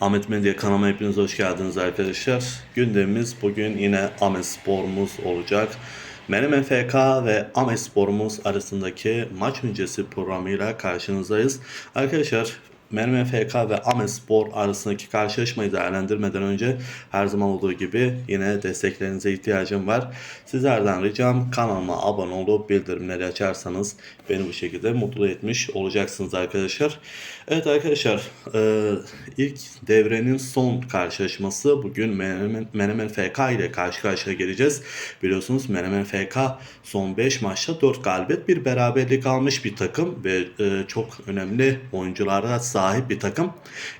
Ahmet Medya kanalıma hepiniz hoş geldiniz arkadaşlar. Gündemimiz bugün yine Ahmet Spor'umuz olacak. Menemen FK ve Ahmet Spor'umuz arasındaki maç öncesi programıyla karşınızdayız. Arkadaşlar Menemen FK ve Spor arasındaki karşılaşmayı değerlendirmeden önce her zaman olduğu gibi yine desteklerinize ihtiyacım var. Sizlerden ricam kanalıma abone olup bildirimleri açarsanız beni bu şekilde mutlu etmiş olacaksınız arkadaşlar. Evet arkadaşlar e, ilk devrenin son karşılaşması bugün Menemen, FK ile karşı karşıya geleceğiz. Biliyorsunuz Menemen FK son 5 maçta 4 galibiyet bir beraberlik almış bir takım ve e, çok önemli oyunculara bir takım.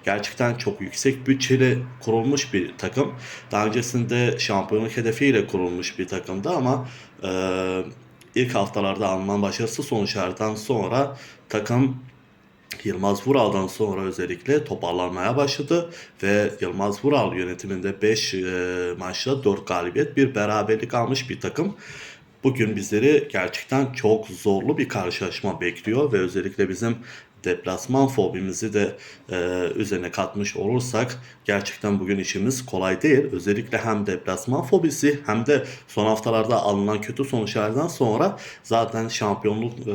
Gerçekten çok yüksek bütçeli kurulmuş bir takım. Daha öncesinde şampiyonluk hedefiyle kurulmuş bir takımdı ama e, ilk haftalarda alınan başarısız sonuçlardan sonra takım Yılmaz Vural'dan sonra özellikle toparlanmaya başladı ve Yılmaz Vural yönetiminde 5 maçta 4 galibiyet bir beraberlik almış bir takım. Bugün bizleri gerçekten çok zorlu bir karşılaşma bekliyor ve özellikle bizim deplasman fobimizi de e, üzerine katmış olursak gerçekten bugün işimiz kolay değil. Özellikle hem deplasman fobisi hem de son haftalarda alınan kötü sonuçlardan sonra zaten şampiyonluk e,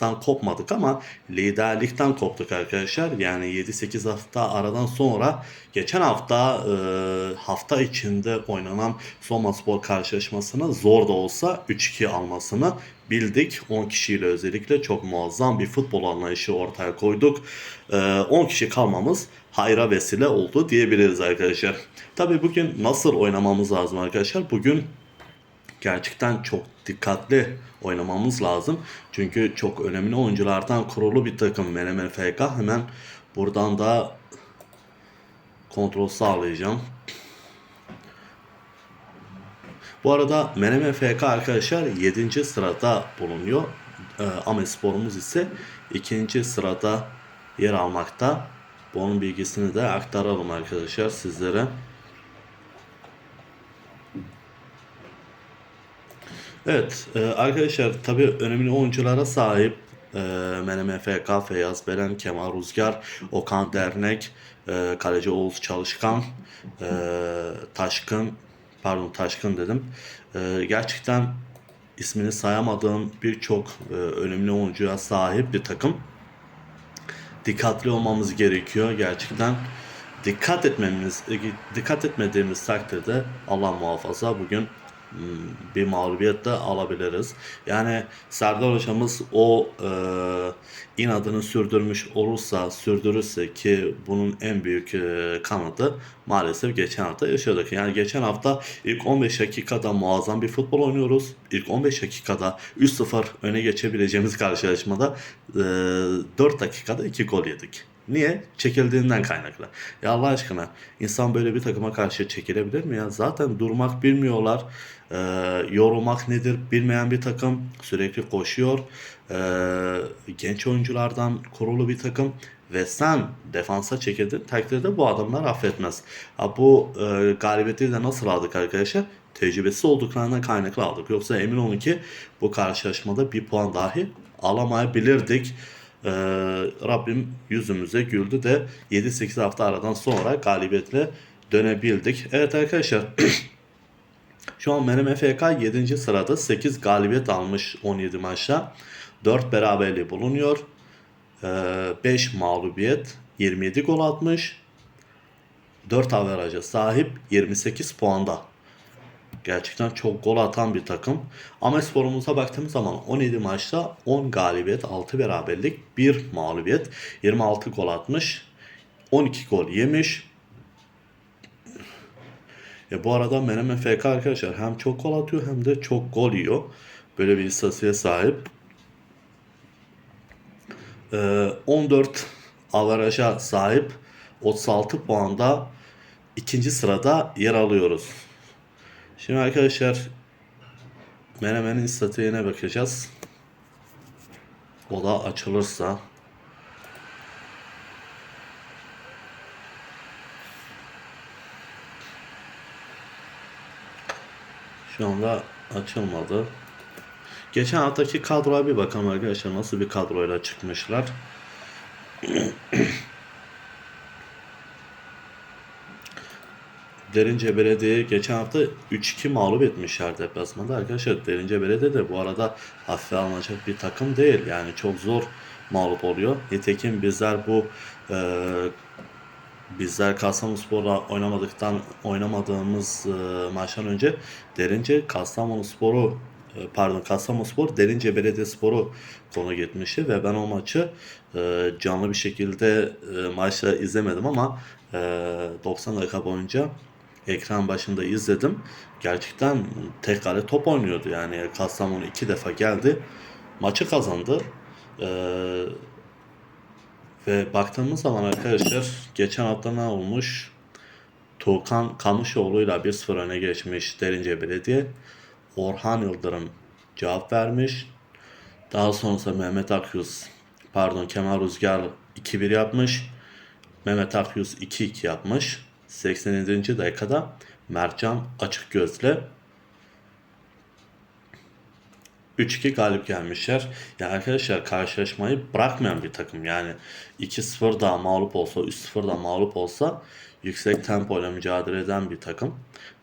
kopmadık ama liderlikten koptuk arkadaşlar. Yani 7-8 hafta aradan sonra geçen hafta e, hafta içinde oynanan Soma Spor karşılaşmasını zor da olsa 3-2 almasını bildik. 10 kişiyle özellikle çok muazzam bir futbol anlayışı ortaya koyduk. E, 10 kişi kalmamız hayra vesile oldu diyebiliriz arkadaşlar. Tabii bugün nasıl oynamamız lazım arkadaşlar? Bugün gerçekten çok dikkatli oynamamız lazım. Çünkü çok önemli oyunculardan kurulu bir takım Menemen FK. Hemen buradan da kontrol sağlayacağım. Bu arada Menemen FK arkadaşlar 7. sırada bulunuyor. Ee, Ahmet Spor'umuz ise 2. sırada yer almakta. Bunun bilgisini de aktaralım arkadaşlar sizlere. Evet e, arkadaşlar tabi önemli oyunculara sahip e, Menemen FK, Feyyaz Beren, Kemal Rüzgar, Okan Dernek, e, Kaleci Oğuz Çalışkan, e, Taşkın, pardon Taşkın dedim. E, gerçekten ismini sayamadığım birçok e, önemli oyuncuya sahip bir takım. Dikkatli olmamız gerekiyor gerçekten. Dikkat etmemiz, dikkat etmediğimiz takdirde Allah muhafaza bugün bir mağlubiyet de alabiliriz. Yani Serdar hocamız o e, inadını sürdürmüş olursa, sürdürürse ki bunun en büyük e, kanadı maalesef geçen hafta yaşadık. Yani geçen hafta ilk 15 dakikada muazzam bir futbol oynuyoruz. İlk 15 dakikada 3-0 öne geçebileceğimiz karşılaşmada e, 4 dakikada 2 gol yedik. Niye? Çekildiğinden kaynaklı. Ya Allah aşkına insan böyle bir takıma karşı çekilebilir mi ya? Zaten durmak bilmiyorlar. Ee, yorulmak nedir bilmeyen bir takım. Sürekli koşuyor. Ee, genç oyunculardan kurulu bir takım. Ve sen defansa çekildiğin takdirde bu adamlar affetmez. Ha, bu e, galibiyeti de nasıl aldık arkadaşlar? Tecrübesi olduklarından kaynaklı aldık. Yoksa emin olun ki bu karşılaşmada bir puan dahi alamayabilirdik. Ee, Rabbim yüzümüze güldü de 7-8 hafta aradan sonra galibiyetle dönebildik. Evet arkadaşlar şu an Menemen FK 7. sırada 8 galibiyet almış 17 maçta. 4 beraberliği bulunuyor. Ee, 5 mağlubiyet 27 gol atmış. 4 averaja sahip 28 puanda. Gerçekten çok gol atan bir takım. Ama sporumuza baktığımız zaman 17 maçta 10 galibiyet, 6 beraberlik, 1 mağlubiyet, 26 gol atmış, 12 gol yemiş. E bu arada Menemen FK arkadaşlar hem çok gol atıyor hem de çok gol yiyor. Böyle bir istatistiğe sahip. E, 14 averaja sahip 36 puanda ikinci sırada yer alıyoruz. Şimdi arkadaşlar Menemen'in istatiğine bakacağız. O da açılırsa. Şu anda açılmadı. Geçen haftaki kadroya bir bakalım arkadaşlar nasıl bir kadroyla çıkmışlar. Derince Belediye'yi geçen hafta 3-2 mağlup etmişler deplasmanda. Arkadaşlar Derince Belediye de bu arada hafife alınacak bir takım değil. Yani çok zor mağlup oluyor. Nitekim bizler bu e, bizler Kastamonuspor'la oynamadıktan oynamadığımız e, maçtan önce Derince Kastamonuspor'u e, pardon Kastamonuspor Derince Belediyespor'u konu etmişti ve ben o maçı e, canlı bir şekilde e, maçta izlemedim ama e, 90 dakika boyunca ekran başında izledim. Gerçekten tek kale top oynuyordu yani Kastamonu iki defa geldi maçı kazandı. E, ve baktığımız zaman arkadaşlar geçen hafta ne olmuş? Tuğkan Kamışoğlu'yla 1-0 öne geçmiş Derince Belediye. Orhan Yıldırım cevap vermiş. Daha sonrasında Mehmet Akyüz, pardon Kemal Rüzgar 2-1 yapmış. Mehmet Akyüz 2-2 yapmış. 87. dakikada Mertcan açık gözle 3-2 galip gelmişler. Yani arkadaşlar karşılaşmayı bırakmayan bir takım. Yani 2-0 daha mağlup olsa, 3-0 da mağlup olsa yüksek tempoyla mücadele eden bir takım.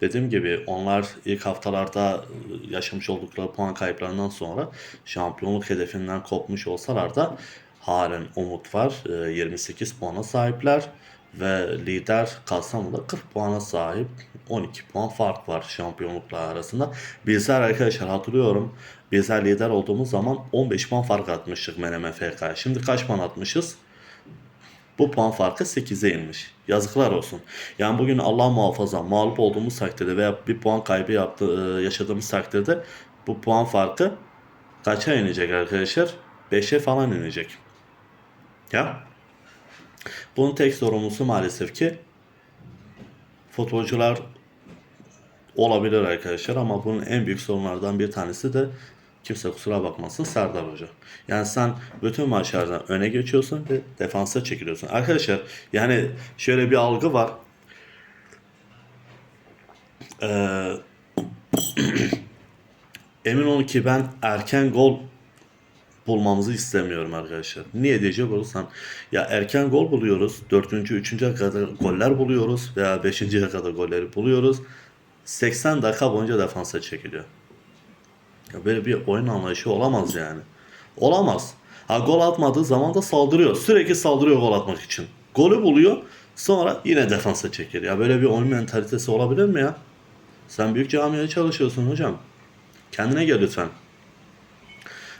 Dediğim gibi onlar ilk haftalarda yaşamış oldukları puan kayıplarından sonra şampiyonluk hedefinden kopmuş olsalar da halen umut var. Ee, 28 puana sahipler ve lider Kastamonu'da 40 puana sahip 12 puan fark var şampiyonluklar arasında. Bizler arkadaşlar hatırlıyorum bizler lider olduğumuz zaman 15 puan fark atmıştık Menemen FK'ya. Şimdi kaç puan atmışız? Bu puan farkı 8'e inmiş. Yazıklar olsun. Yani bugün Allah muhafaza mağlup olduğumuz takdirde veya bir puan kaybı yaptı, e, yaşadığımız takdirde bu puan farkı kaça inecek arkadaşlar? 5'e falan inecek. Ya. Bunun tek sorumlusu maalesef ki futbolcular olabilir arkadaşlar ama bunun en büyük sorunlardan bir tanesi de kimse kusura bakmasın Serdar Hoca. Yani sen bütün maçlardan öne geçiyorsun ve defansa çekiliyorsun. Arkadaşlar yani şöyle bir algı var. Ee, emin olun ki ben erken gol bulmamızı istemiyorum arkadaşlar. Niye diyecek olursan ya erken gol buluyoruz. 4. 3. kadar goller buluyoruz veya 5. kadar golleri buluyoruz. 80 dakika boyunca defansa çekiliyor. Ya böyle bir oyun anlayışı olamaz yani. Olamaz. Ha gol atmadığı zaman da saldırıyor. Sürekli saldırıyor gol atmak için. Golü buluyor. Sonra yine defansa çekiliyor. Ya böyle bir oyun mentalitesi olabilir mi ya? Sen büyük camiada çalışıyorsun hocam. Kendine gel lütfen.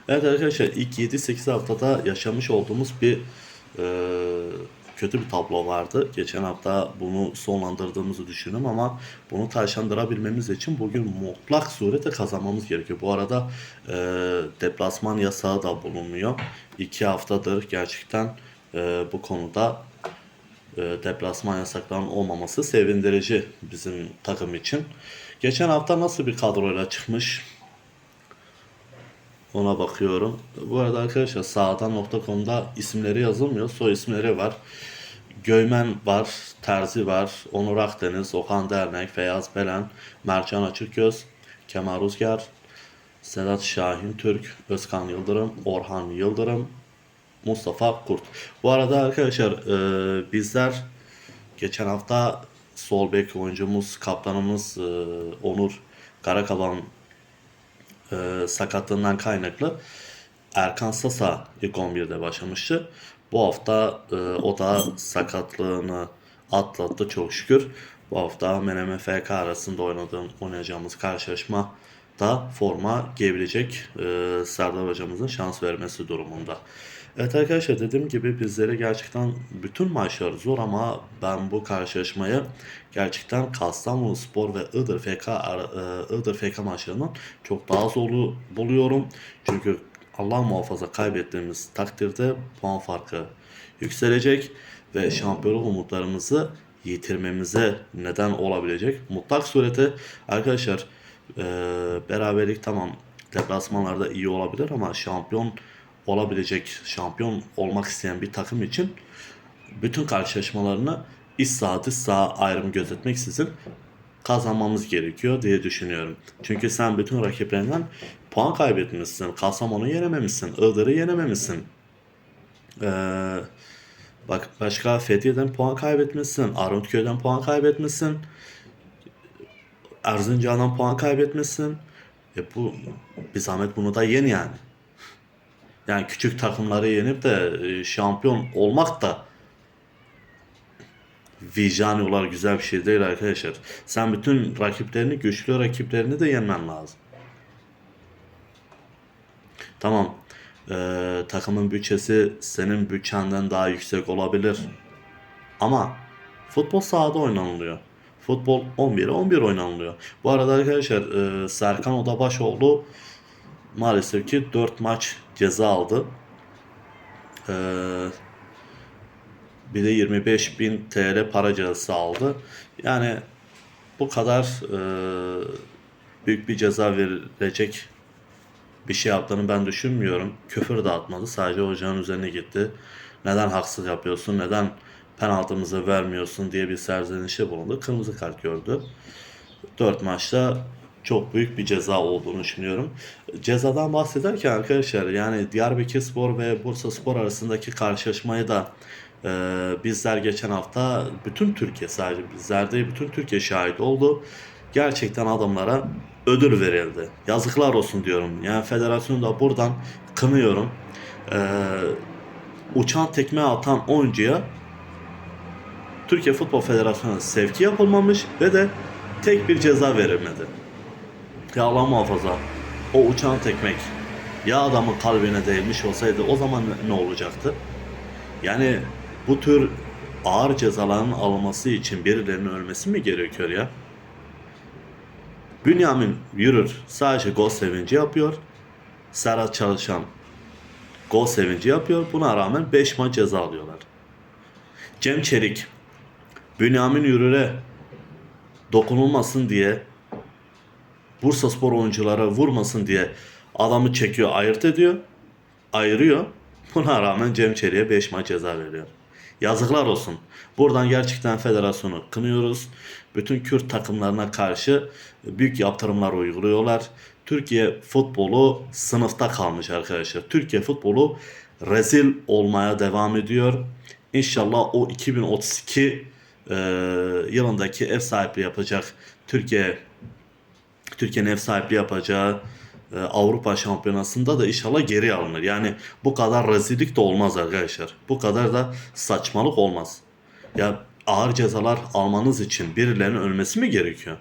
Evet arkadaşlar ilk 7-8 haftada yaşamış olduğumuz bir e, kötü bir tablo vardı. Geçen hafta bunu sonlandırdığımızı düşünüyorum ama bunu taşlandırabilmemiz için bugün mutlak surete kazanmamız gerekiyor. Bu arada e, deplasman yasağı da bulunmuyor. 2 haftadır gerçekten e, bu konuda e, deplasman yasaklarının olmaması sevindirici bizim takım için. Geçen hafta nasıl bir kadroyla çıkmış? Ona bakıyorum. Bu arada arkadaşlar sağdan.com'da isimleri yazılmıyor. Soy isimleri var. Göymen var, Terzi var, Onur Akdeniz, Okan Dernek, Feyyaz Belen, Mercan Açıkgöz, Kemal Rüzgar, Sedat Şahin Türk, Özkan Yıldırım, Orhan Yıldırım, Mustafa Kurt. Bu arada arkadaşlar e, bizler geçen hafta sol bek oyuncumuz, kaptanımız e, Onur Karakaban e, sakatlığından kaynaklı Erkan Sasa ilk 11'de başlamıştı. Bu hafta e, o da sakatlığını atlattı çok şükür. Bu hafta Menemen FK arasında oynadığım, oynayacağımız karşılaşma da forma giyebilecek e, Serdar hocamızın şans vermesi durumunda. Evet arkadaşlar dediğim gibi bizlere gerçekten bütün maçlar zor ama ben bu karşılaşmayı gerçekten Kastamonu Spor ve Iğdır FK e, Iğdır FK maçlarından çok daha zorlu buluyorum. Çünkü Allah muhafaza kaybettiğimiz takdirde puan farkı yükselecek ve şampiyonluk umutlarımızı yitirmemize neden olabilecek. Mutlak surete arkadaşlar e, beraberlik tamam deplasmanlarda iyi olabilir ama şampiyon olabilecek, şampiyon olmak isteyen bir takım için bütün karşılaşmalarını iç saha dış saha ayrım gözetmeksizin kazanmamız gerekiyor diye düşünüyorum. Çünkü sen bütün rakiplerinden puan kaybetmişsin. Kastamonu'yu yenememişsin. Iğdır'ı yenememişsin. Ee, bak başka Fethiye'den puan kaybetmişsin. Arnavutköy'den puan kaybetmişsin. Erzincan'dan puan kaybetmesin. E bu bir zahmet bunu da yen yani. Yani küçük takımları yenip de e, şampiyon olmak da vicdani olarak güzel bir şey değil arkadaşlar. Sen bütün rakiplerini, güçlü rakiplerini de yenmen lazım. Tamam. Ee, takımın bütçesi senin bütçenden daha yüksek olabilir. Ama futbol sahada oynanılıyor. Futbol 11'e 11 oynanılıyor. Bu arada arkadaşlar e, Serkan Odabaşoğlu maalesef ki 4 maç ceza aldı. Ee, bir de 25 bin TL para cezası aldı. Yani bu kadar e, büyük bir ceza verilecek bir şey yaptığını ben düşünmüyorum. Küfür de atmadı. Sadece hocanın üzerine gitti. Neden haksız yapıyorsun? Neden penaltımızı vermiyorsun diye bir serzenişe bulundu. Kırmızı kart gördü. 4 maçta çok büyük bir ceza olduğunu düşünüyorum. Cezadan bahsederken arkadaşlar yani Diyarbakırspor ve Bursaspor arasındaki karşılaşmayı da e, bizler geçen hafta bütün Türkiye sadece bizler değil bütün Türkiye şahit oldu. Gerçekten adamlara ödül verildi. Yazıklar olsun diyorum. Yani federasyonu da buradan kınıyorum. E, uçan tekme atan oyuncuya Türkiye Futbol Federasyonu'na sevki yapılmamış ve de tek bir ceza verilmedi. Ya Allah muhafaza o uçan tekmek ya adamın kalbine değmiş olsaydı o zaman ne olacaktı? Yani bu tür ağır cezaların alınması için birilerinin ölmesi mi gerekiyor ya? Bünyamin yürür sadece gol sevinci yapıyor. Serhat Çalışan gol sevinci yapıyor. Buna rağmen 5 maç ceza alıyorlar. Cem Çelik Bünyamin Yürür'e dokunulmasın diye Bursa Spor oyunculara vurmasın diye adamı çekiyor, ayırt ediyor, ayırıyor. Buna rağmen Cem Çelik'e 5 maç ceza veriyor. Yazıklar olsun. Buradan gerçekten federasyonu kınıyoruz. Bütün Kürt takımlarına karşı büyük yaptırımlar uyguluyorlar. Türkiye futbolu sınıfta kalmış arkadaşlar. Türkiye futbolu rezil olmaya devam ediyor. İnşallah o 2032 e, yılındaki ev sahipliği yapacak Türkiye Türkiye'nin ev sahipliği yapacağı e, Avrupa Şampiyonası'nda da inşallah geri alınır. Yani bu kadar rezillik de olmaz arkadaşlar. Bu kadar da saçmalık olmaz. Ya ağır cezalar almanız için birilerinin ölmesi mi gerekiyor?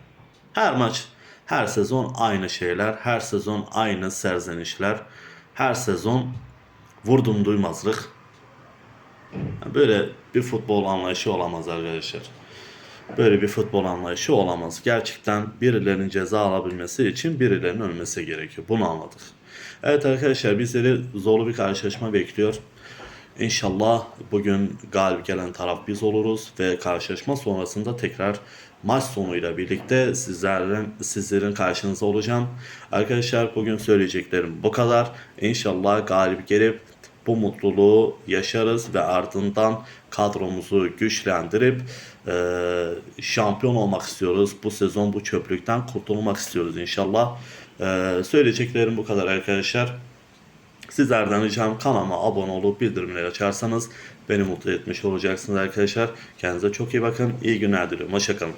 Her maç, her sezon aynı şeyler, her sezon aynı serzenişler, her sezon vurdum duymazlık. Böyle bir futbol anlayışı olamaz arkadaşlar. Böyle bir futbol anlayışı olamaz. Gerçekten birilerinin ceza alabilmesi için birilerinin ölmesi gerekiyor. Bunu anladık. Evet arkadaşlar bizleri zorlu bir karşılaşma bekliyor. İnşallah bugün galip gelen taraf biz oluruz ve karşılaşma sonrasında tekrar maç sonuyla birlikte sizlerin sizlerin karşınızda olacağım. Arkadaşlar bugün söyleyeceklerim bu kadar. İnşallah galip gelip bu mutluluğu yaşarız ve ardından kadromuzu güçlendirip e, şampiyon olmak istiyoruz. Bu sezon bu çöplükten kurtulmak istiyoruz inşallah. E, söyleyeceklerim bu kadar arkadaşlar. Sizlerden ricam kanalıma abone olup bildirimleri açarsanız beni mutlu etmiş olacaksınız arkadaşlar. Kendinize çok iyi bakın. İyi günler diliyorum. Hoşçakalın.